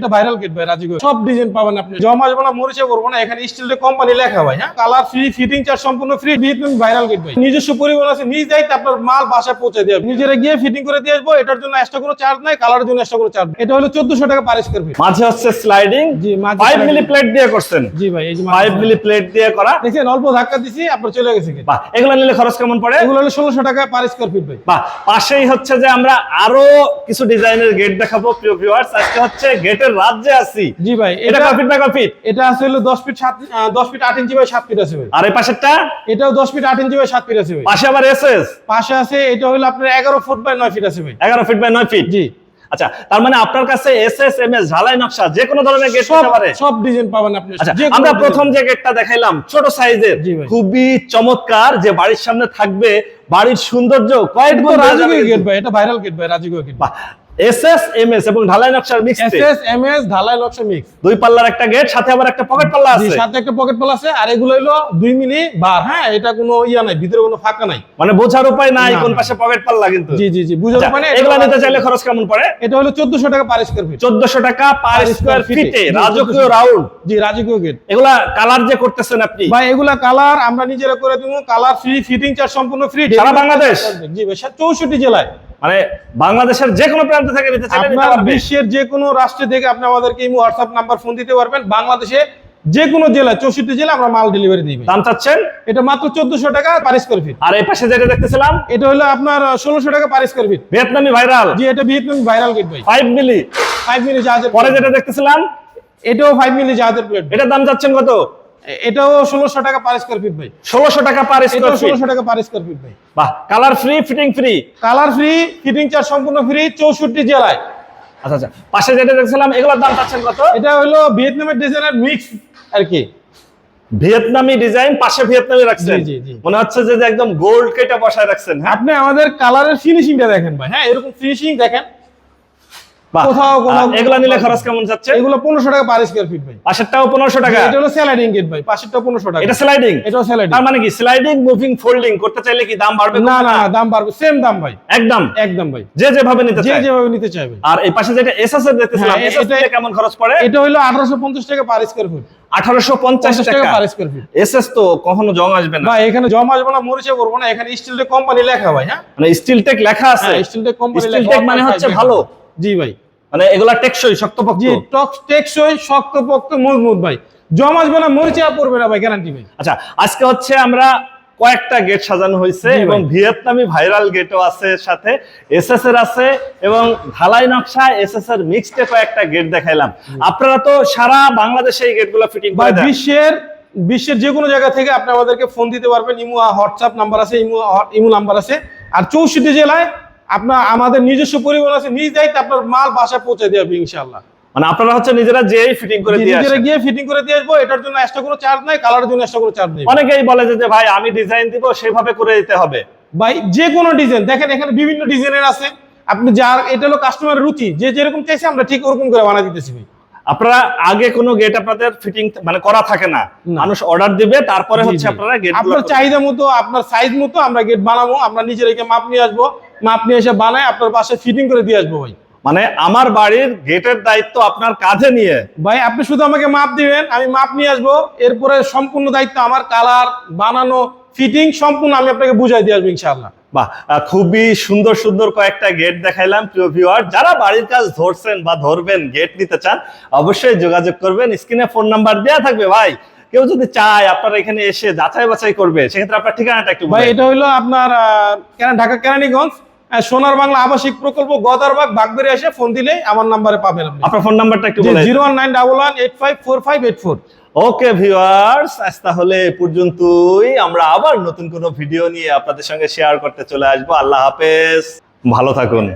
এটা viral gate ভাই রাজীব সব ডিজাইন পাবেন আপনি। জমা মরিচে করব না এখানে স্টিল কোম্পানি লেখা ভাই হ্যাঁ? কালার ফ্রি ফিটিং চার্জ সম্পূর্ণ ফ্রি ভিয়েতনাম ভাইরাল গেট ভাই। নিজস্ব পরিবহন আছে নিজ দায়িত্বে আপনার মাল বাসায় পৌঁছে দেবে নিজেরা গিয়ে ফিটিং করে দিয়ে আসব এটার জন্য এক্সট্রা কোনো চার্জ নাই কালারের জন্য এক্সট্রা কোনো চার্জ এটা হলো টাকা পার স্কোয়ার ফিট মাঝে হচ্ছে স্লাইডিং জি মাঝে মিলি প্লেট দিয়ে করছেন। জি ভাই এই যে মিলি প্লেট দিয়ে করা। অল্প ধাক্কা দিছি আপনার চলে গেছে। বাহ এগুলো নিলে খরচ কেমন পড়ে? এগুলো হলো ষোলোশো টাকা পার স্কোয়ার ফিট ভাই। বাহ পাশেই হচ্ছে যে আমরা আরও কিছু ডিজাইনের গেট দেখাবো প্রিয় ভিউয়ার্স আজকে হচ্ছে রাজ্যে আছি। জি ভাই এটা বাই এটা আছে হলো দশ ফিট সাত আহ, দশ ফিট আট ইঞ্চি বাই সাত ফিট আছে ভাই। আর এই পাশেরটা? এটাও দশ ফিট আট ইঞ্চি বাই সাত ফিট আছে ভাই। পাশে আবার এসএস পাশে আছে এটা হলো আপনার এগারো ফুট বাই নয় ফিট আছে ভাই। এগারো ফিট বাই নয় ফিট জি। আচ্ছা তার মানে আপনার কাছে ঝালাই নকশা যে কোনো ধরনের গেট সব হতে পারে। সব ডিজাইন পাবেন আপনি। আচ্ছা আমরা প্রথম যে গেটটা দেখাইলাম ছোট সাইজের খুবই চমৎকার যে বাড়ির সামনে থাকবে বাড়ির সৌন্দর্য কয়েক গুণ বেড়ে রাজকীয় গেট। ভাই এটা ভাইরাল গেট ভাই রাজকীয় গেট এস এস এবং ঢালাই নকশার মিক্স এসএস এমএস ঢালাই নকশা মিক্স দুই পাল্লার একটা গেট সাথে আবার একটা পকেট পাল্লা আছে। সাথে একটা পকেট পাল আছে আর এগুলো হলো দুই মিলি বার। হ্যাঁ এটা কোনো ইয়া নাই ভিতরে কোনো ফাঁকা নাই। মানে বোঝার উপায় নাই কোন পাশে পকেট পাল্লা কিন্তু। জি জি জি বুঝতে আচ্ছা, পারেন এগুলা নিতে চাইলে খরচ কেমন পড়ে? এটা হলো চোদ্দশো টাকা পার স্কোয়ার ফিট চোদ্দশো টাকা পার স্কোয়ার ফিটে রাজকীয় 1400 রাউন্ড জি রাজকীয় গেট এগুলা কালার যে করতেছেন আপনি। ভাই এগুলা কালার আমরা নিজেরা করে দিব কালার ফ্রি ফিটিং চার্জ সম্পূর্ণ ফ্রি সারা বাংলাদেশ? জি ভাই চৌষট্টি জেলায়। মানে বাংলাদেশের যে কোনো প্রান্ত থেকে নিতে চাইলে আপনার বিশ্বের যে কোনো রাষ্ট্রে থেকে আপনি আমাদেরকে এই হোয়াটসঅ্যাপ নাম্বার ফোন দিতে পারবেন। বাংলাদেশে যে কোনো জেলায় চৌষট্টি জেলা আমরা মাল ডেলিভারি দিই। দাম চাচ্ছেন? এটা মাত্র চোদ্দশো টাকা পার স্কোয়ার ফিট আর এই পাশে যেটা দেখতেছিলাম? এটা হলো আপনার ষোলোশো টাকা per square feet Vietnamese viral. জি এটা ভিয়েতনাম ভাইরাল গেট ভাই। ফাইভ মিলি ফাইভ মিলি জাহাজের পরে যেটা দেখতেছিলাম? এটাও ফাইভ মিলি জাহাজের প্লেট এটার দাম চাচ্ছেন কত? এটাও ষোলোশো টাকা পার স্কোয়ার ফিট ভাই। ষোলোশো টাকা পার স্কোয়ার ফিট ষোলোশো টাকা পার স্কোয়ার ফিট ভাই। বাহ colour free fitting free colour free fitting charge সম্পূর্ণ ফ্রি চৌষট্টি জেলায়। আচ্ছা আচ্ছা পাশে যেটা দেখছিলাম এগুলোর দাম চাচ্ছেন কত? এটা হলো ভিয়েতনামের ডিজাইনের মিক্স আর কি। ভিয়েতনামি ডিজাইন পাশে ভিয়েতনামি রাখছেন। মনে হচ্ছে যে যে একদম গোল্ড কেটে বসায় রাখছেন হ্যাঁ? আপনি আমাদের কালারের ফিনিশিংটা দেখেন ভাই। হ্যাঁ এরকম ফিনিশিং দেখেন। বাহ। কোথাও এগুলা নিলে খরচ কেমন যাচ্ছে? এগুলো পনেরোশো টাকা পার স্কোয়ার ফিট ভাই। পাশেরটাও পনেরোশো টাকা? এটা হলো স্যালাডিং গেট ভাই পাশেরটা পনেরোশো টাকা। এটা স্লাইডিং এটাও স্যালাডিং তার মানে কি? স্লাইডিং মুভিং ফোল্ডিং করতে চাইলে কি দাম বাড়বে না না না, দাম বাড়বে। সেম দাম ভাই। একদম। একদম ভাই। যে যেভাবে নিতে যে যেভাবে নিতে চাইবে আর এই পাশে যেটা এসএস দেখতেছিলাম হ্যাঁ, এসএস এটা- নিলে কেমন খরচ পড়ে? এটা হলো আঠারোশো পঞ্চাশ টাকা পার স্কোয়ার ফিট আঠারোশো পঞ্চাশ পঞ্চাশ টাকা। টাকা পার স্কোয়ার ফিট এসএস তো কখনো জং আসবে না। ভাই এখানে জমা আসবে না মরিচে করব না। এখানে স্টিল কোম্পানি লেখা ভাই হ্যাঁ? মানে স্টিল টেক লেখা আছে। স্টিল টেক কোম্পানি স্টিল মানে হচ্ছে ভালো। জি ভাই। মানে এগুলা টেকসই শক্তপোক্ত? জি টক টেকসই শক্তপোক্ত মজবুত ভাই। জমা আসবে না মরিচে পড়বে না ভাই গ্যারান্টি ভাই। আচ্ছা আজকে হচ্ছে আমরা কয়েকটা গেট সাজানো হয়েছে। এবং ভিয়েতনামি ভাইরাল গেটও আছে সাথে। এসএস এর আছে এবং ঢালাই নকশা এসএস এর মিক্সড কয়েকটা গেট দেখাইলাম। আপনারা তো সারা বাংলাদেশে এই গেটগুলো ফিটিং ভাই করে দেন। বিশ্বের বিশ্বের যে কোনো জায়গা থেকে আপনি আমাদেরকে ফোন দিতে পারবেন। ইমো হোয়াটসঅ্যাপ নাম্বার আছে ইমো ইমো নাম্বার আছে। আর চৌষট্টি জেলায় আপনার আমাদের নিজস্ব পরিবহন আছে নিজ দায়িত্বে আপনার মাল বাসায় পৌঁছে দেবে ইনশাআল্লাহ। মানে আপনারা হচ্ছে নিজেরা যেই ফিটিং করে দিয়ে নিজেরা গিয়ে ফিটিং করে দিয়ে আসব এটার জন্য এক্সট্রা কোনো চার্জ নাই কালারের জন্য এক্সট্রা কোনো চার্জ নেই। অনেকেই বলে যে ভাই আমি ডিজাইন দিব সেভাবে করে দিতে হবে। ভাই যে কোনো ডিজাইন দেখেন এখানে বিভিন্ন ডিজাইনের আছে। আপনি যার এটা হলো কাস্টমারের রুচি যে যেরকম চাইছে আমরা ঠিক ওরকম করে বানা দিতেছি ভাই। আপনারা আগে কোনো গেট আপনাদের ফিটিং মানে করা থাকে না। মানুষ অর্ডার দিবে তারপরে হচ্ছে। আপনারা গেট আপনার চাহিদা মতো আপনার সাইজ মতো আমরা গেট বানাবো আমরা নিজেরাকে মাপ নিয়ে আসব। মাপ নিয়ে এসে বানায় আপনার পাশে ফিটিং করে দিয়ে আসব ভাই। মানে আমার বাড়ির গেটের দায়িত্ব আপনার কাঁধে নিয়ে। ভাই আপনি শুধু আমাকে মাপ দিবেন আমি মাপ নিয়ে আসব। এরপরে সম্পূর্ণ দায়িত্ব আমার কালার বানানো ফিটিং সম্পূর্ণ আমি আপনাকে বুঝাই দিয়ে আসব ইনশাআল্লাহ। বাহ খুবই সুন্দর সুন্দর কয়েকটা গেট দেখাইলাম প্রিয় ভিউয়ার যারা বাড়ির কাজ ধরছেন বা ধরবেন গেট নিতে চান অবশ্যই যোগাযোগ করবেন। স্ক্রিনে ফোন নাম্বার দেওয়া থাকবে ভাই। কেউ যদি চায় আপনারা এখানে এসে যাচাই বাছাই করবে সেক্ষেত্রে আপনার ঠিকানাটা একটু ভাই এটা হলো আপনার ঢাকা কেরানীগঞ্জ সোনার বাংলা আবাসিক প্রকল্প গদারবাগ বাগবেড়ে এসে ফোন দিলে আমার নাম্বারে পাবেন আপনার ফোন নাম্বারটা একটু zero one nine double one eight five four five eight four. Okay viewers আজ তাহলে পর্যন্তই। আমরা আবার নতুন কোনো ভিডিও নিয়ে আপনাদের সঙ্গে শেয়ার করতে চলে আসব। আল্লাহ হাফেজ। ভালো থাকুন।